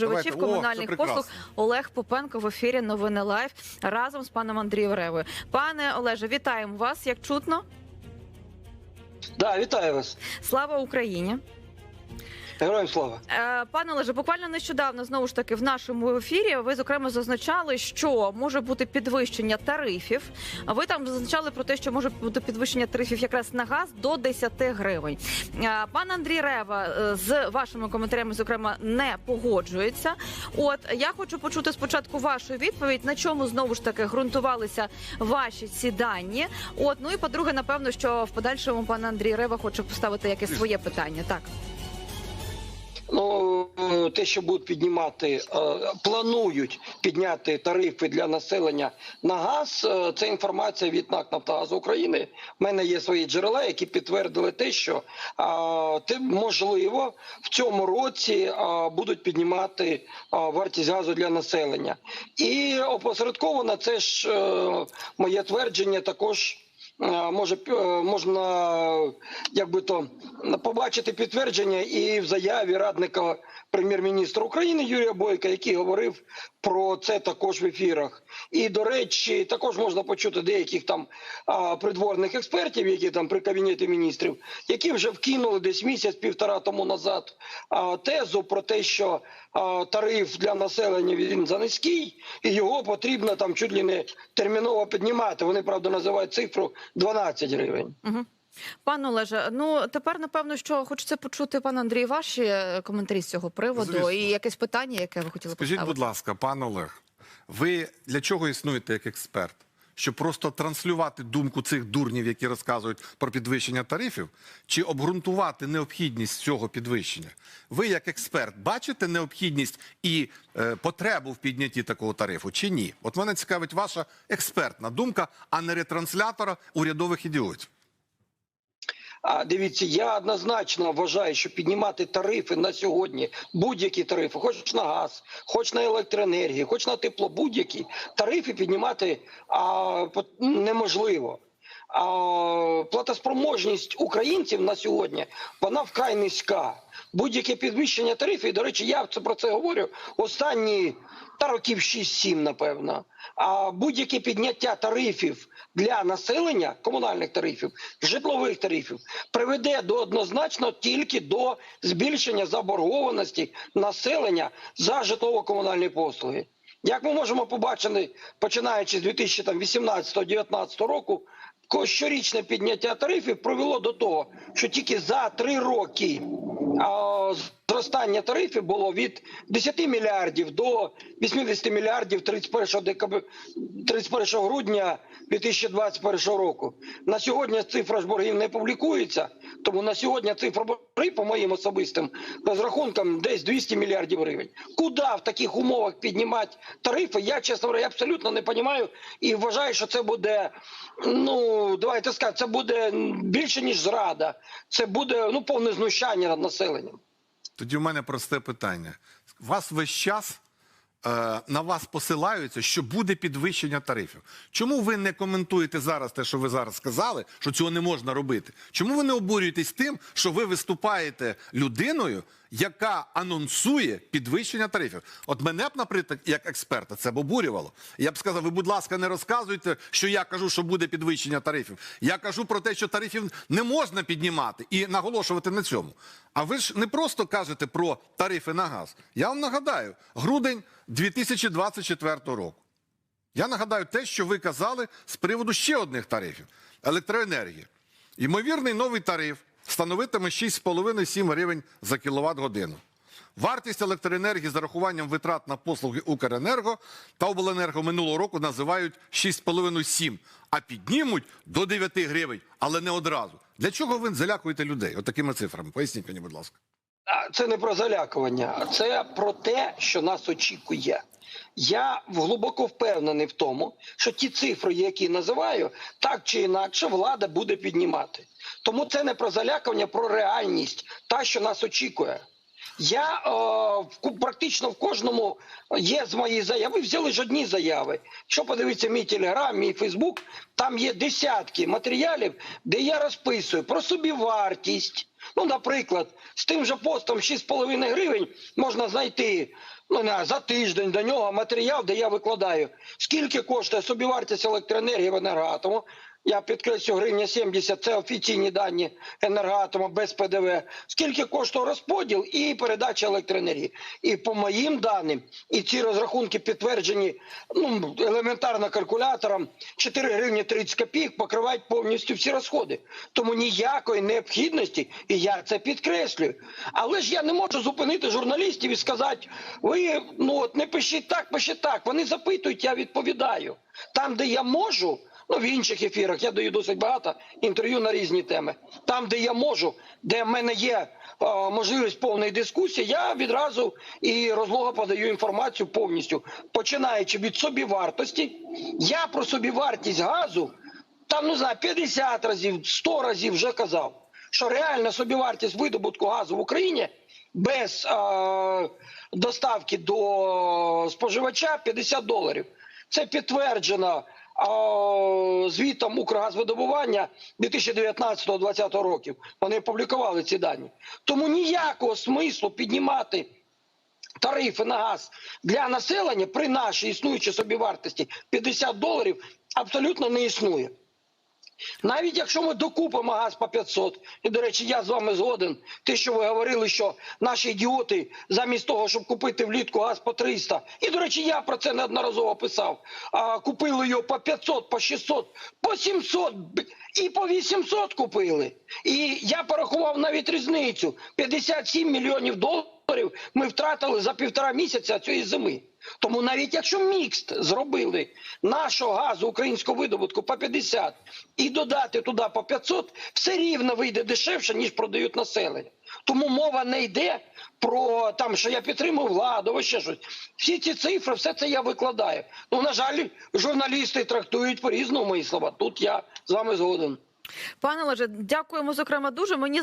Живачів комунальних О, послуг. Олег Попенко в ефірі Новини Лайф разом з паном Андрієм Ревою. Пане Олеже, вітаємо вас. Як чутно? Да, вітаю вас. Слава Україні! Героям слава. Е, Пане Олеже, буквально нещодавно знову ж таки в нашому ефірі ви зокрема зазначали, що може бути підвищення тарифів. А ви там зазначали про те, що може бути підвищення тарифів якраз на газ до 10 гривень. Е, Пан Андрій Рева е, з вашими коментарями, зокрема, не погоджується. От я хочу почути спочатку вашу відповідь, на чому знову ж таки ґрунтувалися ваші ці дані. От ну і по-друге, напевно, що в подальшому пан Андрій Рева хоче поставити якесь своє питання. Так. Ну е, те, що будуть піднімати, е, планують підняти тарифи для населення на газ. е, Це інформація від НАК «Нафтогазу України. У мене є свої джерела, які підтвердили те, що можливо в цьому році будуть піднімати вартість газу для населення. І опосередковано це ж моє твердження також. Е, Може е, можна як би то побачити підтвердження і в заяві радника прем'єр-міністра України Юрія Бойка, який говорив про це також в ефірах. І до речі, також можна почути деяких там придворних експертів, які там при кабінеті міністрів, які вже вкинули десь місяць-півтора тому назад тезу про те, що тариф для населення він за низький, і його потрібно там чуть ли не терміново піднімати. Вони правда називають цифру 12 гривень. Угу. Пане Олеже, ну тепер напевно, що хочеться почути, пан Андрій, ваші е, коментарі з цього приводу Звісно. і якесь питання, яке ви хотіли Скажіть, поставити. будь ласка, пан Олег, ви для чого існуєте як експерт? Щоб просто транслювати думку цих дурнів, які розказують про підвищення тарифів, чи обґрунтувати необхідність цього підвищення? Ви, як експерт, бачите необхідність і е, потребу в піднятті такого тарифу, чи ні? От мене цікавить ваша експертна думка, а не ретранслятора урядових ідіотів. Дивіться, я однозначно вважаю, що піднімати тарифи на сьогодні, будь-які тарифи, хоч на газ, хоч на електроенергію, хоч на тепло, будь-які тарифи піднімати а, по- неможливо. Платоспроможність українців на сьогодні вона вкрай низька. Будь-яке підвищення тарифів, до речі, я про це говорю останні та років 6-7, напевно. А будь-яке підняття тарифів для населення, комунальних тарифів, житлових тарифів, приведе до однозначно тільки до збільшення заборгованості населення за житлово-комунальні послуги. Як ми можемо побачити, починаючи з 2018-2019 року, щорічне підняття тарифів привело до того, що тільки за три роки зростання тарифів було від 10 мільярдів до 80 мільярдів 31 декаб... 31 грудня 2021 року. На сьогодні цифра ж боргів не публікується, тому на сьогодні цифра боргів, по моїм особистим розрахункам, десь 200 мільярдів гривень. Куди в таких умовах піднімати тарифи? Я чесно говоря, абсолютно не розумію і вважаю, що це буде, ну давайте скажемо, це буде більше ніж зрада. Це буде ну повне знущання над населенням. Тоді в мене просте питання. Вас весь час на вас посилаються, що буде підвищення тарифів. Чому ви не коментуєте зараз те, що ви зараз сказали, що цього не можна робити? Чому ви не обурюєтесь тим, що ви виступаєте людиною, яка анонсує підвищення тарифів? От мене б, наприклад, як експерта, це б обурювало. Я б сказав, ви, будь ласка, не розказуйте, що я кажу, що буде підвищення тарифів. Я кажу про те, що тарифів не можна піднімати і наголошувати на цьому. А ви ж не просто кажете про тарифи на газ. Я вам нагадаю, грудень 2024 року. Я нагадаю те, що ви казали з приводу ще одних тарифів електроенергії. Ймовірний новий тариф становитиме 6,5-7 гривень за кіловат годину. Вартість електроенергії з урахуванням витрат на послуги Укренерго та обленерго минулого року називають 6,5-7, а піднімуть до 9 гривень, але не одразу. Для чого ви залякуєте людей? От такими цифрами. Поясніть мені, будь ласка. Це не про залякування, а це про те, що нас очікує. Я глибоко впевнений в тому, що ті цифри, які називаю, так чи інакше влада буде піднімати. Тому це не про залякування, про реальність, та що нас очікує. Я е, практично в кожному є з моєї заяви. Ви взяли ж одні заяви. Якщо подивитися мій телеграм, мій Фейсбук, там є десятки матеріалів, де я розписую про собівартість. Ну, наприклад, з тим же постом 6,5 гривень можна знайти ну не за тиждень до нього матеріал, де я викладаю, скільки коштує собівартість електроенергії в енергоатому. Я підкреслю гривня 70, це офіційні дані енергоатому без ПДВ. Скільки коштує розподіл і передача електроенергії. І по моїм даним, і ці розрахунки підтверджені ну, елементарно калькулятором, 4 гривні 30 копійок покривають повністю всі розходи. Тому ніякої необхідності, і я це підкреслюю. Але ж я не можу зупинити журналістів і сказати, ви ну от не пишіть так, пишіть так. Вони запитують, я відповідаю. Там, де я можу, ну в інших ефірах я даю досить багато інтерв'ю на різні теми. Там, де я можу, де в мене є е, можливість повної дискусії, я відразу і розлого подаю інформацію повністю, починаючи від собівартості. Я про собівартість газу там не знаю 50 разів, 100 разів вже казав, що реальна собівартість видобутку газу в Україні без е, доставки до споживача 50 доларів. Це підтверджено звітом Укргазвидобування 2019-2020 років. Вони опублікували ці дані. Тому ніякого смислу піднімати тарифи на газ для населення при нашій існуючій собівартості 50 доларів абсолютно не існує. Навіть якщо ми докупимо газ по 500, і до речі, я з вами згоден. Те, що ви говорили, що наші ідіоти, замість того, щоб купити влітку газ по 300, і до речі, я про це неодноразово писав. А, купили його по 500, по 600, по 700 і по 800 купили. І я порахував навіть різницю: 57 мільйонів доларів ми втратили за півтора місяця цієї зими. Тому навіть якщо мікст зробили нашого газу українського видобутку по 50 і додати туди по 500, все рівно вийде дешевше, ніж продають населення. Тому мова не йде про там, що я підтримую владу, або ще щось. Всі ці цифри, все це я викладаю. Ну, на жаль, журналісти трактують по-різному мої слова. Тут я з вами згоден. Пане Олеже, дякуємо зокрема дуже. Мені